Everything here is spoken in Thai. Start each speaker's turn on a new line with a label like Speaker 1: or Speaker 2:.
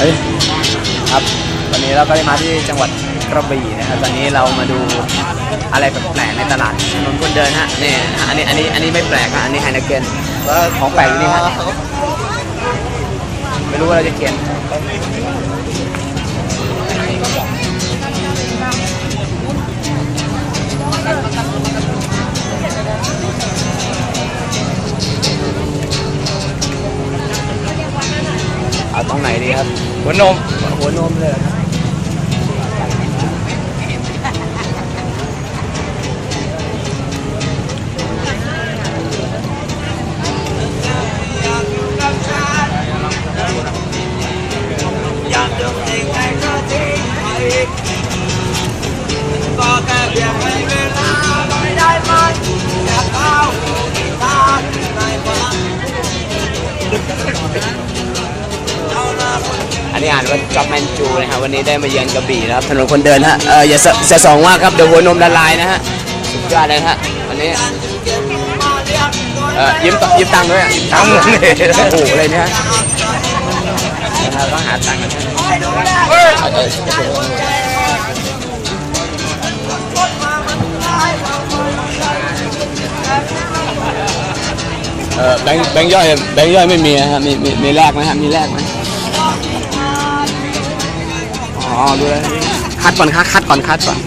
Speaker 1: เฮ้ยครับวันนี้เราก็ได้มาที่จังหวัดกระบี่นะครับตอนนี้เรามาดูอะไรแปลกๆในตลาดถนนคนเดินฮะนี่อันนี้อันนี้อันนี้ไม่แปลกฮะอันนี้ไฮนเกนแล้วของแปลกอยู่นี่ฮะไม่รู้ว่าเราจะเขียน ครับ
Speaker 2: หัวนม
Speaker 1: หัวนมเลยเหรอครับอั นนี้อ่านว่าจ็อบแมนจูนะครับวันนี้ได้มาเยือนกระบี่นะครับถนนคนเดินฮะเอออย่าสอย่าสองว่าครับเดี๋ยวหัวนมละลายนะฮะสุดยอดเลยฮะวันนี้เออยืมตยืมตังค์ด้วยอะยืมตังค์เลยโอ้โหอะไรเนี่ยฮะเราต้องหาตังค์กันเออเออเออแบงค์แบงค์ย่อยแบงค์ย่อยไม่มีนะฮะมีมีมีแลกไหมฮะมีแลกไหม อ๋อดูเลยคัดก่อนคัดคัดก่อนคัดก่อน